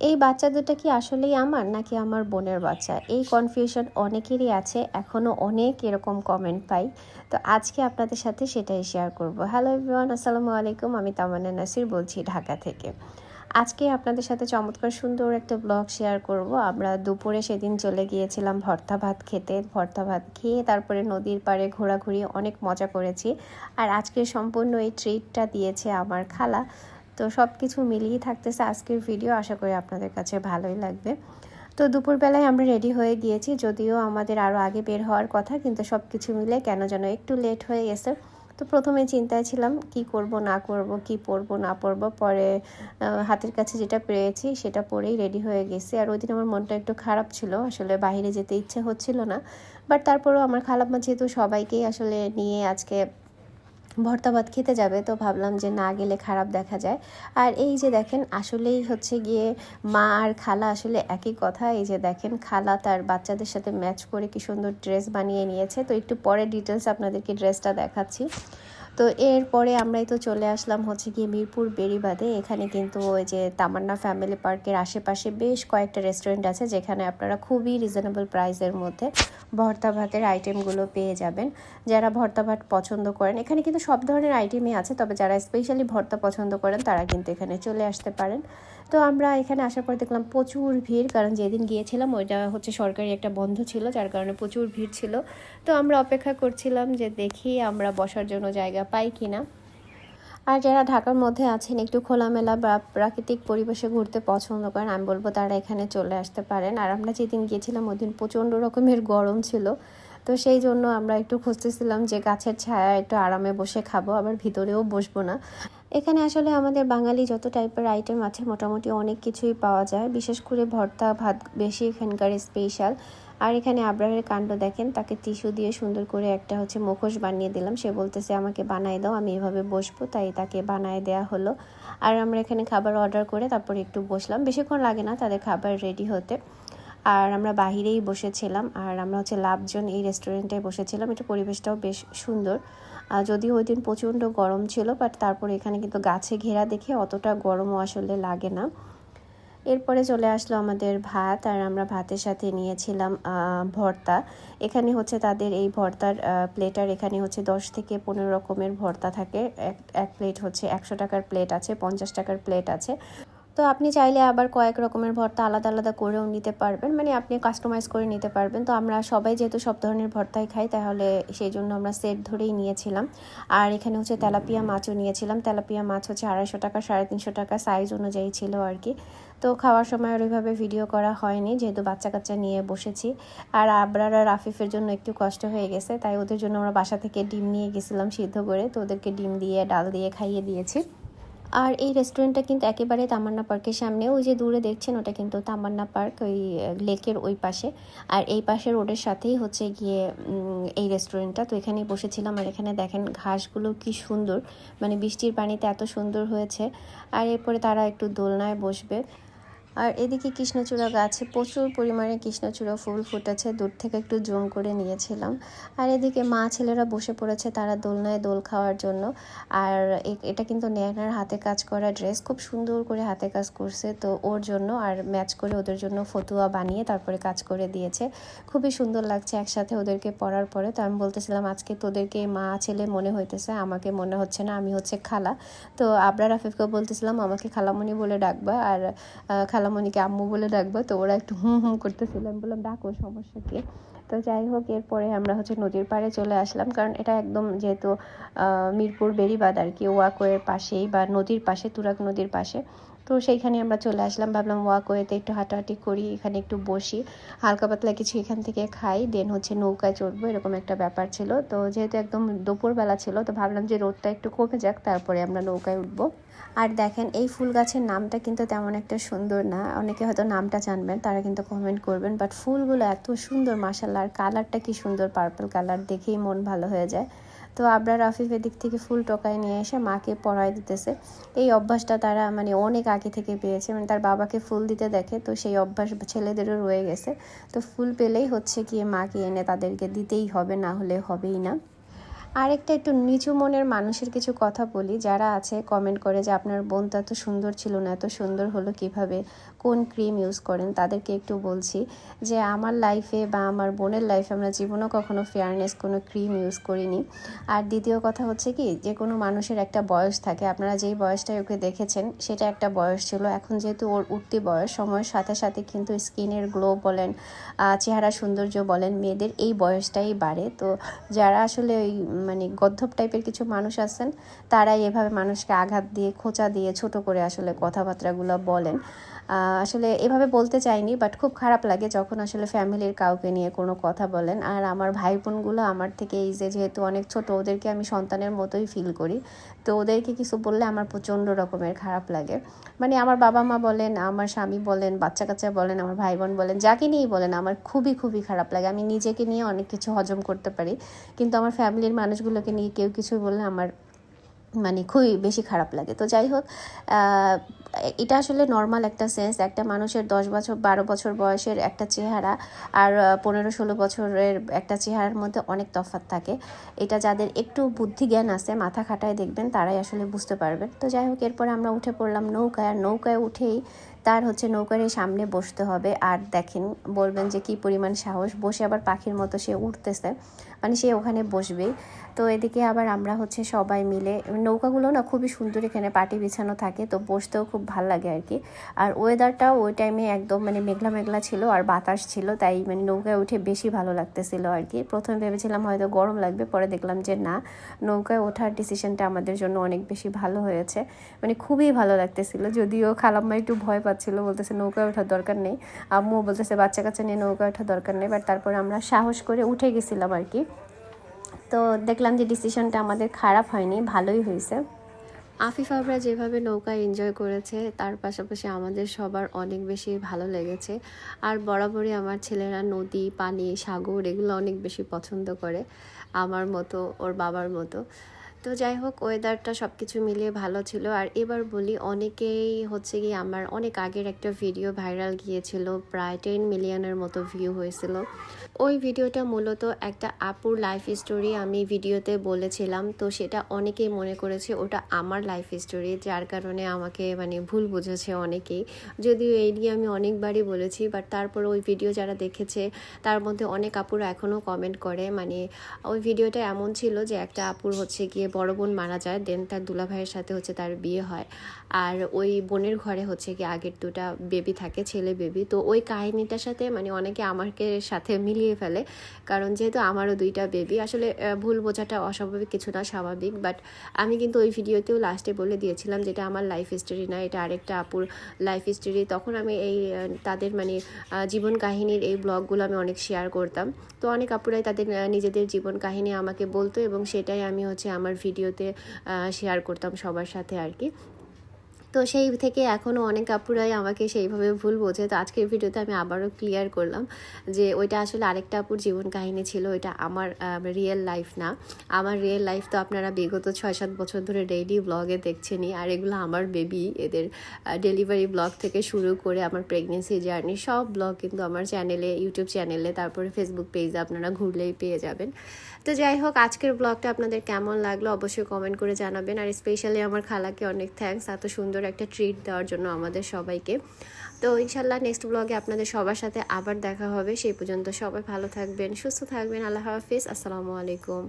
এই বাচ্চা দুটো কি আসলেই আমার, নাকি আমার বোনের বাচ্চা? এই কনফিউশন অনেকেরই আছে এখনও অনেক এরকম কমেন্ট পাই। তো আজকে আপনাদের সাথে সেটাই শেয়ার করব। হ্যালো এভরিওয়ান আসসালামু আলাইকুম, আমি তামান্না নাসির বলছি ঢাকা থেকে। আজকে আপনাদের সাথে চমৎকার সুন্দর একটা ব্লগ শেয়ার করব। আমরা দুপুরে সেদিন চলে গিয়েছিলাম ভর্তা ভাত খেতে। ভর্তা ভাত খেয়ে তারপরে নদীর পাড়ে ঘোরাঘুরি অনেক মজা করেছি। আর আজকে সম্পূর্ণ এই ট্রিটটা দিয়েছে আমার খালা। তো সব কিছু মিলিয়ে থাকতেছে আজকের ভিডিও আশা করি আপনাদের কাছে ভালোই লাগবে। তো দুপুরবেলায় আমরা রেডি হয়ে গিয়েছি, যদিও আমাদের আরও আগে বের হওয়ার কথা, কিন্তু সব কিছু মিলে কেন যেন একটু লেট হয়ে গেছে। তো প্রথমে চিন্তায় ছিলাম, কি করব, না করব, কি পরবো, না পরবো। পরে হাতের কাছে যেটা পেয়েছি, সেটা পরেই রেডি হয়ে গেছি। আর ওই দিন আমার মনটা একটু খারাপ ছিল, আসলে বাইরে যেতে ইচ্ছে হচ্ছিল না। বাট তারপরেও আমার খালাম্মা যেহেতু সবাইকেই আসলে নিয়ে আজকে ভর্তা ভাত খেতে যাবে, তো ভাবলাম যে না গেলে খারাপ দেখা যায়। আর এই যে দেখেন, আসলেই হচ্ছে গিয়ে মা আর খালা আসলে একই কথা। এই যে দেখেন, খালা তার বাচ্চাদের সাথে ম্যাচ করে কি সুন্দর ড্রেস বানিয়ে নিয়েছে। তো একটু পরে ডিটেলস আপনাদেরকে ড্রেসটা দেখাচ্ছি। তো এরপরে আমরাই তো চলে আসলাম হচ্ছে গিয়ে মিরপুর বেরিবাদে এখানে কিন্তু ওই যে তামান্না ফ্যামিলি পার্কের আশেপাশে বেশ কয়েকটা রেস্টুরেন্ট আছে যেখানে আপনারা খুবই রিজনেবল প্রাইসের মধ্যে ভর্তা ভাতের আইটেমগুলো পেয়ে যাবেন। যারা ভর্তা ভাত পছন্দ করেন, এখানে কিন্তু সব ধরনের আইটেমই আছে, তবে যারা স্পেশালি ভর্তা পছন্দ করেন তারা কিন্তু এখানে চলে আসতে পারেন। তো আমরা এখানে আসার পর দেখলাম প্রচুর ভিড়, কারণ যেদিন গিয়েছিলাম ওইটা হচ্ছে সরকারি একটা বন্ধ ছিল, যার কারণে প্রচুর ভিড় ছিল। তো আমরা অপেক্ষা করছিলাম যে দেখি আমরা বসার জন্য জায়গা পাই কি না আর যারা ঢাকার মধ্যে আছেন, একটু খোলামেলা বা প্রাকৃতিক পরিবেশে ঘুরতে পছন্দ করেন, আমি বলব তারা এখানে চলে আসতে পারেন। আর আমরা যেদিন গিয়েছিলাম, ওই দিন প্রচণ্ড রকমের গরম ছিল। তো সেই জন্য আমরা একটু খুঁজতেছিলাম যে গাছের ছায়া একটু আরামে বসে খাব, আবার ভিতরেও বসবো না। এখানে আসলে আমাদের বাঙালি যত টাইপের আইটেম আছে মোটামুটি অনেক কিছুই পাওয়া যায়। বিশেষ করে ভর্তা, ভাত বেশি এখানকার স্পেশাল আর এখানে আবরারের কাণ্ড দেখেন, তাকে টিস্যু দিয়ে সুন্দর করে একটা হচ্ছে মুখোশ বানিয়ে দিলাম। সে বলতেছে, আমাকে বানাই দাও, আমি এভাবে বসবো। তাই তাকে বানায় দেয়া হলো। আর আমরা এখানে খাবার অর্ডার করে তারপরে একটু বসলাম। বেশিক্ষণ লাগে না, তাদের খাবার রেডি হতে। আর আমরা বাহিরেই বসেছিলাম। আর আমরা হচ্ছে লাভজন এই রেস্টুরেন্টে বসেছিলাম। এটা পরিবেশটাও বেশ সুন্দর। যদিও ওই দিন প্রচণ্ড গরম ছিল বাট তারপরে এখানে কিন্তু গাছে ঘেরা দেখে অতটা গরমও আসলে লাগে না। এরপরে চলে আসলো আমাদের ভাত, আর আমরা ভাতের সাথে নিয়েছিলাম ভর্তা। এখানে হচ্ছে তাদের এই ভর্তার প্লেটার এখানে হচ্ছে দশ থেকে পনেরো রকমের ভর্তা থাকে। এক এক প্লেট হচ্ছে একশো টাকার প্লেট আছে, পঞ্চাশ টাকার প্লেট আছে। তো আপনি চাইলে আবার কয়েক রকমের ভর্তা আলাদা আলাদা করেও নিতে পারবেন। মানে আপনি কাস্টমাইজ করে নিতে পারবেন। তো আমরা সবাই যেহেতু সব ধরনের ভর্তাই খাই, তাহলে সেই জন্য আমরা সেট ধরেই নিয়েছিলাম। আর এখানে হচ্ছে তেলাপিয়া মাছও নিয়েছিলাম। তেলাপিয়া মাছ হচ্ছে আড়াইশো টাকা, সাড়ে তিনশো টাকা সাইজ অনুযায়ী ছিল আর কি তো খাওয়ার সময় ওইভাবে ভিডিও করা হয়নি, যেহেতু বাচ্চা কাচ্চা নিয়ে বসেছি। আর আবরার আর আফিফের জন্য একটু কষ্ট হয়ে গেছে, তাই ওদের জন্য আমরা বাসা থেকে ডিম নিয়ে গেছিলাম সিদ্ধ করে। তো ওদেরকে ডিম দিয়ে, ডাল দিয়ে খাইয়ে দিয়েছি। আর এই রেস্টুরেন্টটা কিন্তু একেবারে তামান্না পার্কের সামনে, ওই যে দূরে দেখছেন ওটা কিন্তু তামান্না পার্ক, ওই লেকের ওই পাশে। আর এই পাশে রোডের সাথেই হচ্ছে গিয়ে এই রেস্টুরেন্টটা তো এখানেই বসেছিলাম আর এখানে দেখেন ঘাসগুলো কি সুন্দর। মানে বৃষ্টির পানিতে এত সুন্দর হয়েছে। আর এরপরে তারা একটু দোলনায় বসবে। আর এদিকে কৃষ্ণচূড়া গাছে প্রচুর পরিমাণে কৃষ্ণচূড়া ফুল ফুটেছে, দূর থেকে একটু জুম করে নিয়েছিলাম। আর এদিকে মা ছেলেরা বসে পড়েছে তারা দোলনায় দোল খাওয়ার জন্য। আর এটা কিন্তু নেয়নার হাতে কাজ করা ড্রেস, খুব সুন্দর করে হাতে কাজ করছে তো ওর জন্য। আর ম্যাচ করে ওদের জন্য ফতুয়া বানিয়ে তারপরে কাজ করে দিয়েছে। খুবই সুন্দর লাগছে একসাথে ওদেরকে পড়ার পরে। তো আমি বলতেছিলাম, আজকে তোদেরকে মা ছেলে মনে হইতেছে, আমাকে মনে হচ্ছে না, আমি হচ্ছে খালা। তো আবরার রাফিফকে বলতেছিলাম, আমাকে খালামণি বলে ডাকবা। আর খালা খালামণিকে আম্মু বলে ডাকবো, তো ওরা একটু হুম হুম করতেছিল। আমি বললাম, ডাকো, সমস্যা কি? তো যাই হোক, এরপরে আমরা হচ্ছে নদীর পাড়ে চলে আসলাম। কারণ এটা একদম যেহেতু মিরপুর বেরিবাদ আর কি, ওয়াকওয়ের পাশেই বা নদীর পাশে তুরাক নদীর পাশে। তো সেইখানে আমরা চলে আসলাম। ভাবলাম ওয়াক ওয়াকওয়েতে একটু হাঁটাহাঁটি করি, এখানে একটু বসি। হালকা পাতলা কিছু এখান থেকে খাই দেন হচ্ছে নৌকায় চড়বো, এরকম একটা ব্যাপার ছিল। তো যেহেতু একদম দুপুরবেলা ছিল, তো ভাবলাম যে রোদটা একটু কমে যাক, তারপরে আমরা নৌকায় উঠবো। আর দেখেন, এই ফুল গাছের নামটা কিন্তু তেমন একটা সুন্দর না। অনেকে হয়তো নামটা জানবেন, তারা কিন্তু কমেন্ট করবেন বাট ফুলগুলো এত সুন্দর মাসাল্লাহ আর কালারটা কি সুন্দর পার্পল কালার দেখেই মন ভালো হয়ে যায়। তো আবরার আফিফ এদিক থেকে ফুল টোকায় নিয়ে এসে মাকে পড়ায় দিতেছে। এই অভ্যাসটা তারা মানে অনেক আগে থেকে পেয়েছে। মানে তার বাবাকে ফুল দিতে দেখে, তো সেই অভ্যাস ছেলেদেরও রয়ে গেছে। তো ফুল পেলেই হচ্ছে কি মাকে এনে তাদেরকে দিতেই হবে, না হলে হবেই না। আরেকটা একটু নিচু মনের মানুষের কিছু কথা বলি। যারা আছে কমেন্ট করে যে আপনার বোন তো এত সুন্দর ছিল না, এত সুন্দর হলো কীভাবে, কোন ক্রিম ইউজ করেন, তাদেরকে একটু বলছি যে আমার লাইফে বা আমার বোনের লাইফে আমরা জীবনেও কখনো ফেয়ারনেস কোনো ক্রিম ইউজ করিনি। আর দ্বিতীয় কথা হচ্ছে কি, যে কোনো মানুষের একটা বয়স থাকে, আপনারা যেই বয়সটায় ওকে দেখেছেন, সেটা একটা বয়স ছিল। এখন যেহেতু ওর উঠতি বয়স, সময়ের সাথে সাথে কিন্তু স্কিনের গ্লো বলেন চেহারা সৌন্দর্য বলেন, মেয়েদের এই বয়সটাই বাড়ে। তো যারা আসলে ওই মানে গদ্ধব টাইপের কিছু মানুষ আছেন, তারাই এভাবে মানুষকে আঘাত দিয়ে, খোঁচা দিয়ে ছোট করে আসলে কথাবার্তাগুলো বলেন। আসলে এভাবে বলতে চাইনি বাট খুব খারাপ লাগে যখন আসলে ফ্যামিলির কাউকে নিয়ে কোনো কথা বলেন। আর আমার ভাই বোনগুলো আমার থেকে এই যে, যেহেতু অনেক ছোট, ওদেরকে আমি সন্তানের মতোই ফিল করি। তো ওদেরকে কিছু বললে আমার প্রচণ্ড রকমের খারাপ লাগে। মানে আমার বাবা মা বলেন, আমার স্বামী বলেন বাচ্চা কাচ্চা বলেন, আমার ভাই বোন বলেন, যাকে নিয়েই বলেন, আমার খুবই খুবই খারাপ লাগে। আমি নিজেকে নিয়ে অনেক কিছু হজম করতে পারি, কিন্তু আমার ফ্যামিলির মানুষগুলোকে নিয়ে কেউ কিছু বললে আমার মানে খুবই বেশি খারাপ লাগে। তো যাই হোক এটা আসলে নর্মাল একটা সেন্স একটা মানুষের দশ বছর, বারো বছর বয়সের একটা চেহারা আর পনেরো ষোলো বছরের একটা চেহারার মধ্যে অনেক তফাৎ থাকে। এটা যাদের একটু বুদ্ধি জ্ঞান আছে, মাথা খাটায় দেখবেন, তারাই আসলে বুঝতে পারবেন। তো যাই হোক, এরপরে আমরা উঠে পড়লাম নৌকায়। আর নৌকায় উঠেই তার হচ্ছে নৌকার সামনে বসতে হবে। আর দেখেন, বলবেন যে কি পরিমাণ সাহস। বসে আবার পাখির মতো সে উঠতেছে। মানে সে ওখানে বসবেই। তো এদিকে আবার আমরা হচ্ছে সবাই মিলে, নৌকাগুলো না খুবই সুন্দর এখানে পাটি বিছানো থাকে, তো বসতেও খুব ভালো লাগে আর কি। আর ওয়েদারটাও ওই টাইমে একদম মানে মেঘলা মেঘলা ছিল আর বাতাস ছিল, তাই মানে নৌকায় উঠে বেশি ভালো লাগতেছিল আর কি। প্রথমে ভেবেছিলাম হয়তো গরম লাগবে, পরে দেখলাম যে না, নৌকায় ওঠার ডিসিশনটা আমাদের জন্য অনেক বেশি ভালো হয়েছে। মানে খুবই ভালো লাগতেছিল, যদিও খালাম্মা একটু ভয় পাচ্ছিল, বলতেছে নৌকায় ওঠার দরকার নেই। আম্মু বলতেছে বাচ্চা কাচ্চা নিয়ে নৌকায় ওঠার দরকার নেই বাট তারপরে আমরা সাহস করে উঠে গেছিলাম আর কি। তো দেখলাম যে ডিসিশনটা আমাদের খারাপ হয়নি, ভালোই হয়েছে। আফিফ আবরা যেভাবে নৌকা এনজয় করেছে, তার পাশাপাশি আমাদের সবার অনেক বেশি ভালো লেগেছে। আর বরাবরই আমার ছেলেরা নদী, পানি, সাগর, এগুলো অনেক বেশি পছন্দ করে, আমার মতো, ওর বাবার মতো। তো যাই হোক ওয়েদারটা সব কিছু মিলিয়ে ভালো ছিল। আর এবার বলি, অনেকেই হচ্ছে কি আমার অনেক আগের একটা ভিডিও ভাইরাল গিয়েছিল, প্রায় টেন মিলিয়নের মতো ভিউ হয়েছিল। ওই ভিডিওটা মূলত একটা আপুর লাইফ স্টোরি আমি ভিডিওতে বলেছিলাম। তো সেটা অনেকেই মনে করেছে, ওটা আমার লাইফ স্টোরি যার কারণে আমাকে মানে ভুল বুঝেছে অনেকেই। যদিও এই নিয়ে আমি অনেকবারই বলেছি বাট তারপর ওই ভিডিও যারা দেখেছে, তার মধ্যে অনেক আপুরা এখনও কমেন্ট করে। মানে ওই ভিডিওটা এমন ছিল যে একটা আপুর হচ্ছে গিয়ে বড় বোন মারা যায় দেন তার দুলা ভাইয়ের সাথে হচ্ছে তার বিয়ে হয়। আর ওই বোনের ঘরে হচ্ছে কি আগের দুটা বেবি থাকে, ছেলে বেবি তো ওই কাহিনীটার সাথে মানে অনেকে আমাকে সাথে মিলিয়ে ফেলে, কারণ যেহেতু আমারও দুইটা বেবি আসলে ভুল বোঝাটা অস্বাভাবিক কিছু না, স্বাভাবিক। বাট আমি কিন্তু ওই ভিডিওতেও লাস্টে বলে দিয়েছিলাম যেটা আমার লাইফ স্টোরি না, এটা আরেকটা আপুর লাইফ স্টোরি তখন আমি এই তাদের মানে জীবন কাহিনীর এই ব্লগগুলো আমি অনেক শেয়ার করতাম। তো অনেক আপুরাই তাদের নিজেদের জীবন কাহিনী আমাকে বলতো এবং সেটাই আমি হচ্ছে আমার ভিডিওতে শেয়ার করতাম সবার সাথে আর কি। তো সেই থেকে এখনও অনেক আপুরাই আমাকে সেইভাবে ভুল বোঝে। তো আজকের ভিডিওতে আমি আবারও ক্লিয়ার করলাম যে ওইটা আসলে আরেকটা আপুর জীবন কাহিনী ছিল। ওইটা আমার রিয়েল লাইফ না। আমার রিয়েল লাইফ তো আপনারা বিগত ছয় সাত বছর ধরে ডেইলি ব্লগে দেখছেনই। আর এগুলো আমার বেবি এদের ডেলিভারি ব্লগ থেকে শুরু করে আমার প্রেগনেন্সি জার্নি সব ব্লগ কিন্তু আমার চ্যানেলে ইউটিউব চ্যানেলে তারপরে ফেসবুক পেজে আপনারা ঘুরলেই পেয়ে যাবেন। তো যাই হোক, আজকের ব্লগটা আপনাদের কেমন লাগল অবশ্যই কমেন্ট করে জানাবেন। আর স্পেশালি আমার খালাকে অনেক থ্যাংকস এত সুন্দর একটা ট্রিট দেওয়ার জন্য আমাদের সবাইকে। তো ইনশাল্লাহ নেক্সট ব্লগে আপনাদের সবার সাথে আবার দেখা হবে। সেই পর্যন্ত সবাই ভালো থাকবেন, সুস্থ থাকবেন। আল্লাহ হাফিজ। আসসালামু আলাইকুম।